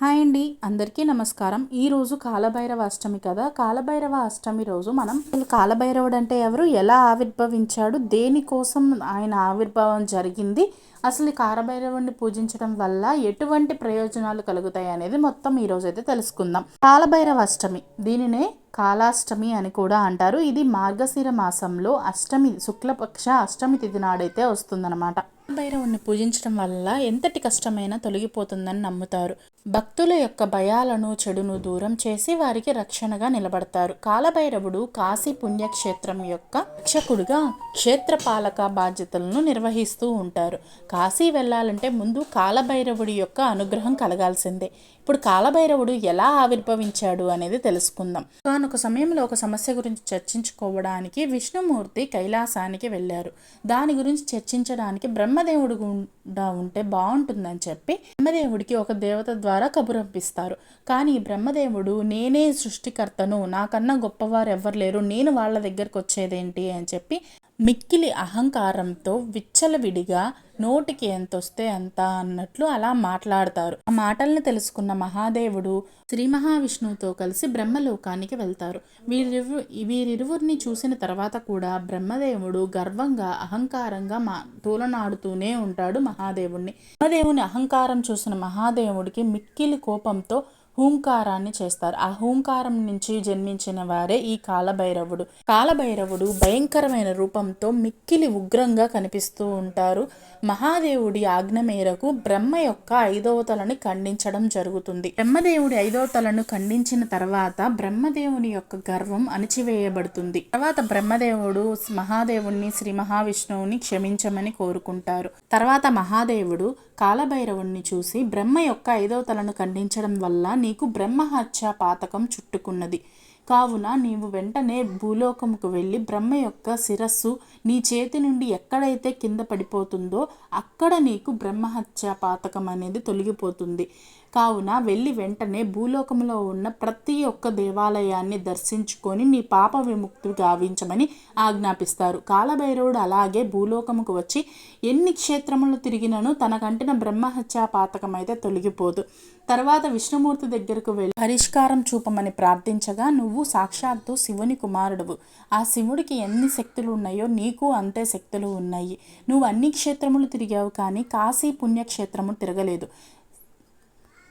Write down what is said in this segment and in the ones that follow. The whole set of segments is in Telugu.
హాయ్ అండి. అందరికీ నమస్కారం. ఈరోజు కాలభైరవ అష్టమి కదా. కాలభైరవ అష్టమి రోజు మనం అసలు కాలభైరవుడు అంటే ఎవరు? ఎలా ఆవిర్భవించాడు? దేనికోసం ఆయన ఆవిర్భావం జరిగింది? అసలు కాలభైరవుడిని పూజించడం వల్ల ఎటువంటి ప్రయోజనాలు కలుగుతాయి అనేది మొత్తం ఈ రోజు అయితే తెలుసుకుందాం. కాలభైరవ అష్టమి. దీనినే కాలాష్టమి అని కూడా అంటారు. ఇది మార్గశిర మాసంలో అష్టమి శుక్లపక్ష అష్టమి తిథి నాడైతే వస్తుందన్నమాట. భైరవుణ్ణి పూజించడం వల్ల ఎంతటి కష్టమైనా తొలగిపోతుందని నమ్ముతారు. భక్తుల యొక్క భయాలను చెడును దూరం చేసి వారికి రక్షణగా నిలబడతారు. కాలభైరవుడు కాశీ పుణ్యక్షేత్రం యొక్క రక్షకుడుగా క్షేత్రపాలక బాధ్యతలను నిర్వహిస్తూ ఉంటారు. కాశీ వెళ్ళాలంటే ముందు కాలభైరవుడి యొక్క అనుగ్రహం కలగాల్సిందే. ఇప్పుడు కాలభైరవుడు ఎలా ఆవిర్భవించాడు అనేది తెలుసుకుందాం. ఒక సమయంలో ఒక సమస్య గురించి చర్చించుకోవడానికి విష్ణుమూర్తి కైలాసానికి వెళ్ళారు. దాని గురించి చర్చించడానికి బ్రహ్మదేవుడు గుండా ఉంటే బాగుంటుందని చెప్పి బ్రహ్మదేవుడికి ఒక దేవత ద్వారా కబురంపిస్తారు కానీ బ్రహ్మదేవుడు నేనే సృష్టికర్తను నాకన్నా గొప్పవారు ఎవ్వరు లేరు నేను వాళ్ళ దగ్గరకు వచ్చేదేంటి అని చెప్పి మిక్కిలి అహంకారంతో విచ్చలవిడిగా నోటికి ఎంత వస్తే అంత అన్నట్లు అలా మాట్లాడతారు. ఆ మాటల్ని తెలుసుకున్న మహాదేవుడు శ్రీ మహావిష్ణువుతో కలిసి బ్రహ్మలోకానికి వెళ్తారు. వీరిరు వీరిరువురిని చూసిన తర్వాత కూడా బ్రహ్మదేవుడు గర్వంగా అహంకారంగా మా తూలనాడుతూనే ఉంటాడు మహాదేవుణ్ణి. బ్రహ్మదేవుని అహంకారం చూసిన మహాదేవుడికి మిక్కిలి కోపంతో హూంకారాన్ని చేస్తారు. ఆ హూంకారం నుంచి జన్మించిన వారే ఈ కాలభైరవుడు. కాలభైరవుడు భయంకరమైన రూపంతో మిక్కిలి ఉగ్రంగా కనిపిస్తూ ఉంటారు. మహాదేవుడి ఆజ్ఞ మేరకు బ్రహ్మ యొక్క ఐదవతలను ఖండించడం జరుగుతుంది. బ్రహ్మదేవుడి ఐదవతలను ఖండించిన తర్వాత బ్రహ్మదేవుని యొక్క గర్వం అణిచివేయబడుతుంది. తర్వాత బ్రహ్మదేవుడు మహాదేవుణ్ణి శ్రీ మహావిష్ణువుని క్షమించమని కోరుకుంటారు. తర్వాత మహాదేవుడు కాలభైరవుణ్ణి చూసి బ్రహ్మ యొక్క ఐదవతలను ఖండించడం వల్ల నీకు బ్రహ్మహత్య పాతకం చుట్టుకున్నది. కావున నీవు వెంటనే భూలోకముకు వెళ్ళి బ్రహ్మ యొక్క శిరస్సు నీ చేతి నుండి ఎక్కడైతే కింద పడిపోతుందో అక్కడ నీకు బ్రహ్మహత్య పాతకం అనేది తొలగిపోతుంది. కావున వెళ్ళి వెంటనే భూలోకంలో ఉన్న ప్రతి ఒక్క దేవాలయాన్ని దర్శించుకొని నీ పాప విముక్తి గావించమని ఆజ్ఞాపిస్తారు. కాలభైరవుడు అలాగే భూలోకముకు వచ్చి ఎన్ని క్షేత్రములు తిరిగినను తనకంటిన బ్రహ్మహత్యా పాతకం అయితే తొలగిపోదు. తర్వాత విష్ణుమూర్తి దగ్గరకు వెళ్ళి పరిష్కారం చూపమని ప్రార్థించగా నువ్వు సాక్షాత్తు శివుని కుమారుడువు. ఆ శివుడికి ఎన్ని శక్తులు ఉన్నాయో నీకు అంతే శక్తులు ఉన్నాయి. నువ్వు అన్ని క్షేత్రములు తిరిగావు కానీ కాశీ పుణ్యక్షేత్రము తిరగలేదు.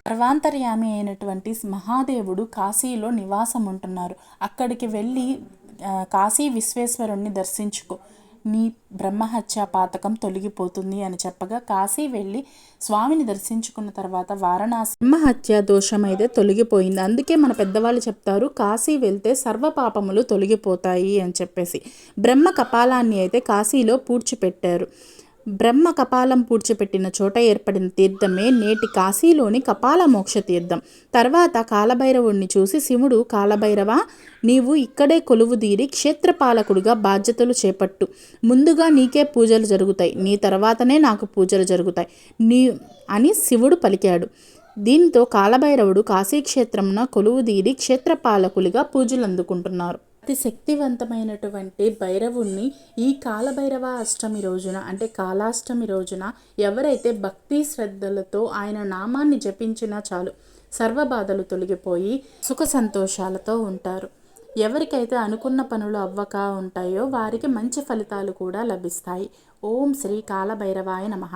సర్వాంతర్యామి అయినటువంటి మహాదేవుడు కాశీలో నివాసం ఉంటున్నారు అక్కడికి వెళ్ళి కాశీ విశ్వేశ్వరుణ్ణి దర్శించుకో. నీ బ్రహ్మహత్య పాతకం తొలగిపోతుంది అని చెప్పగా కాశీ వెళ్ళి స్వామిని దర్శించుకున్న తర్వాత వారణాసి బ్రహ్మహత్య దోషం అయితే తొలగిపోయింది. అందుకే మన పెద్దవాళ్ళు చెప్తారు కాశీ వెళ్తే సర్వ పాపములు తొలగిపోతాయి అని చెప్పేసి. బ్రహ్మ కపాలాన్ని అయితే కాశీలో పూడ్చిపెట్టారు. బ్రహ్మ కపాలం పూడ్చిపెట్టిన చోట ఏర్పడిన తీర్థమే నేటి కాశీలోని కపాల మోక్ష తీర్థం. తర్వాత కాలభైరవుణ్ణి చూసి శివుడు కాలభైరవ నీవు ఇక్కడే కొలువుదీరి క్షేత్రపాలకుడిగా బాధ్యతలు చేపట్టు. ముందుగా నీకే పూజలు జరుగుతాయి. నీ తర్వాతనే నాకు పూజలు జరుగుతాయి. నీ అని శివుడు పలికాడు. దీంతో కాలభైరవుడు కాశీక్షేత్రంన కొలువుదీరి క్షేత్రపాలకులుగా పూజలు అందుకుంటున్నారు అతి శక్తివంతమైనటువంటి భైరవుణ్ణి ఈ కాలభైరవ అష్టమి రోజున అంటే కాలాష్టమి రోజున ఎవరైతే భక్తి శ్రద్ధలతో ఆయన నామాన్ని జపించినా చాలు సర్వబాధలు తొలగిపోయి సుఖ సంతోషాలతో ఉంటారు. ఎవరికైతే అనుకున్న పనులు అవ్వక ఉంటాయో వారికి మంచి ఫలితాలు కూడా లభిస్తాయి. ఓం శ్రీ కాలభైరవాయ నమః.